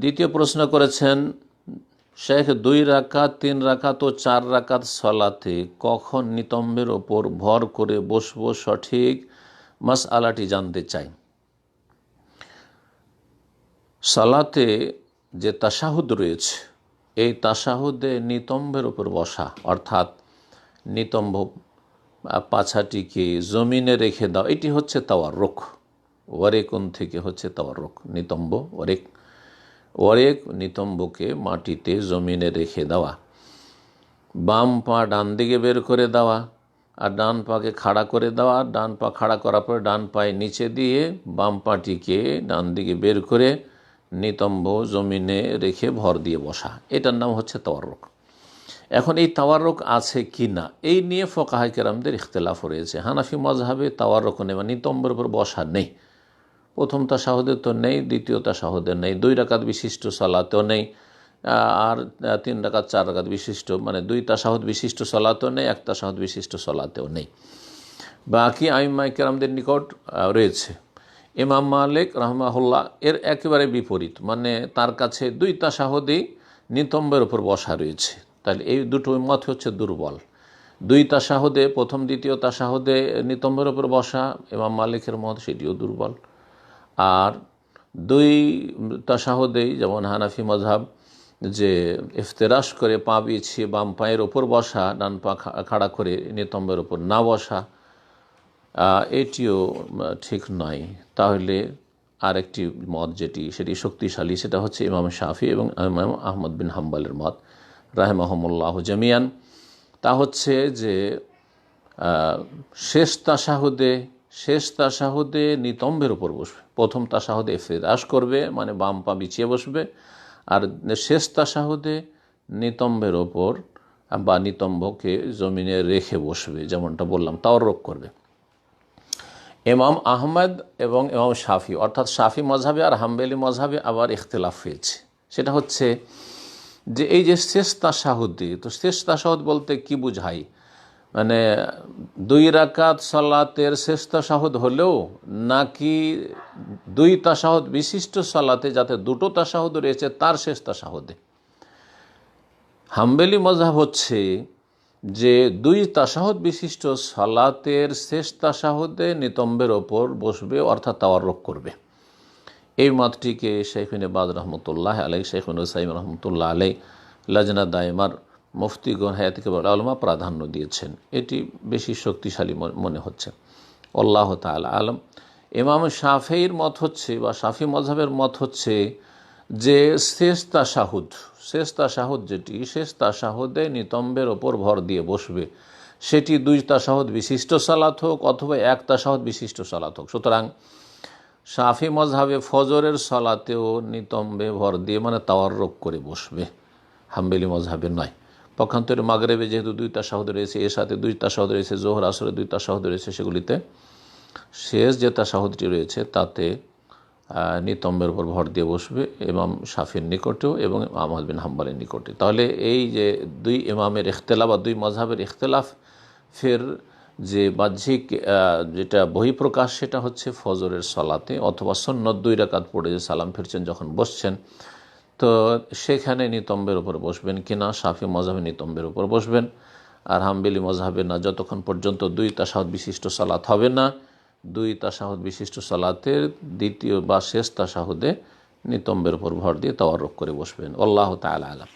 দ্বিতীয় প্রশ্ন করেছেন, শেখ দুই রাকাত, তিন রাকাত ও চার রাকাত সলাতে কখন নিতম্বের ওপর ভর করে বসবো সঠিক মাস আলাটি জানতে চাই? সালাতে যে তাসাহুদ রয়েছে, এই তাসাহুদে নিতম্বের ওপর বসা, অর্থাৎ নিতম্ব পাছাটিকে জমিনে রেখে দাও, এটি হচ্ছে তাওয়ার রোখ ওয়ারেকুন থেকে হচ্ছে তাওয়ার রোখ নিতম্ব ওয়ারেক ওয়ারেক নিতম্বকে মাটিতে জমিনে রেখে দেওয়া। বাম পা ডান দিকে বের করে দেওয়া আর ডান পাকে খাড়া করে দেওয়া। ডান পা খাড়া করার পরে ডান পায়ে নিচে দিয়ে বাম পাটিকে ডান দিকে বের করে নিতম্ব জমিনে রেখে ভর দিয়ে বসা। এটার নাম হচ্ছে তাওয়ারক এখন এই তাওয়ারক আছে কি না? এই নিয়ে ফোকাহাই কেরামদের ইখতলাফ রয়েছে। হানাফি মজহাবে তাওয়ারক নেই মানে নিতম্বের উপর বসা নেই। প্রথম তাসাহদে তো নেই দ্বিতীয় তাসাহদে নেই, দুই রাকাত বিশিষ্ট সালাতেও নেই, আর তিন রাকাত, চার রাকাত বিশিষ্ট মানে দুই তাসাহদ বিশিষ্ট সলাতেও নেই এক তাসাহদ বিশিষ্ট সলাতেও নেই। বাকি আইমাই কেরামদের নিকট রয়েছে। ইমাম মালিক রহমাহুল্লাহ এর একেবারে বিপরীত মানে তার কাছে দুই তাসাহদেই নিতম্বের উপর বসা রয়েছে। তাহলে এই দুটো মত হচ্ছে দুর্বল। দুই তাসাহদে প্রথম দ্বিতীয় তাসাহদে নিতম্বের উপর বসা ইমাম মালিকের মত, সেটিও দুর্বল। আর দুই তাসাহদেই, যেমন হানাফি মজহাব যে ইফতেরাস করে পা বিছিয়ে বাম পায়ের ওপর বসা, ডান পা খাড়া করে নিতম্বের ওপর না বসা এটিও ঠিক নয়। তাহলে আরেকটি মত যেটি, সেটি শক্তিশালী, সেটা হচ্ছে ইমাম শাফি এবং ইমাম আহমদ বিন হাম্বালের মত। রাহেমাহমুল্লাহ জামিয়ান। তা হচ্ছে যে শেষ তাসাহুদে শেষ তাসাহুদে নিতম্বের উপর বসবে। প্রথম তাসাহুদে ফেরাস করবে মানে বাম পা বিছিয়ে বসবে। আর শেষ তাসাহুদে নিতম্বের ওপর বা নিতম্বকে জমিনে রেখে বসবে, যেমনটা বললাম তাও রোগ করবে। এমাম আহমদ এবং এমাম শাফি, অর্থাৎ শাফি মজহাবে আর হাম্বেলি মজহাবে আবার ইখতলাফ হয়েছে সেটা হচ্ছে যে এই যে শেষ তাসাহুদি, তো শেষ তাসাহুদ বলতে কি বুঝাই মানে দুই রাকাত সালাতের শেষ তাসাহুদ হলেও নাকি দুই তাসাহুদ বিশিষ্ট সালাতে যাতে দুটো তাসাহদ রয়েছে, তার শেষ তাসাহুদে হাম্বেলি মজাব হচ্ছে যে, দুই তাসাহুদ বিশিষ্ট সালাতের শেষ তাসাহুদে নিতম্বের ওপর বসবে, অর্থাৎ তাওয়ারক করবে। এই মতটিকে শেখুন বাদ রহমতুল্লাহ আলাই শেখুন সাইম রহমতুল্লাহ আলাই লাজনা দায়মার মুফতিগণ হায়াতিকে আলমা প্রাধান্য দিয়েছেন। এটি বেশি শক্তিশালী মনে- হচ্ছে। আল্লাহ তাআলা আলম। ইমাম শাফির মত হচ্ছে বা শাফি মজহাবের মত হচ্ছে যে শেষ তাসাহুদ শেষ তাসাহুদ যেটি শেষ তাসাহুদে নিতম্বের ওপর ভর দিয়ে বসবে। সেটি দুই তাসাহুদ বিশিষ্ট সালাত হোক অথবা এক তাসাহুদ বিশিষ্ট সালাত হোক। সুতরাং শাফি মজহাবে ফজরের সলাতেও নিতম্বে ভর দিয়ে মানে তাওয়ার রোগ করে বসবে। হাম্বেলি মজহাবে নয়। পক্ষান্তরে মাগরেবে যেহেতু দুই তাসাহুদ রয়েছে, এর সাথে দুই তাসাহুদ রয়েছে, জোহর আসরে দুই তাসাহুদ রয়েছে সেগুলিতে। শেষ যে তাসাহুদটি রয়েছে তাতে নিতম্বের উপর ভর দিয়ে বসবে ইমাম শাফির নিকটেও এবং আহমদ বিন হাম্বালের নিকটে। তাহলে এই যে দুই ইমামের ইখতলাফ বা দুই মজহাবের ইখতলাফ, ফের যে বাহ্যিক যেটা বহিঃপ্রকাশ সেটা হচ্ছে ফজরের সলাতে অথবা সন্ন্যত দুই রাকাত পড়ে যে সালাম ফিরছেন যখন বসছেন তো সেখানে নিতম্বের উপর বসবেন কিনা সাফি মজাবে নিতম্বের উপর বসবেন। আর হাম্বেলি মজাবে না, যতক্ষণ পর্যন্ত দুই তাসাহত বিশিষ্ট সালাত হবে না, দুই তাসাহত বিশিষ্ট সালাতের দ্বিতীয় বা শেষ তাসাহদে নিতম্বের উপর ভর দিয়ে তাওয়ারক করে বসবেন। আল্লাহ তালা আলাম।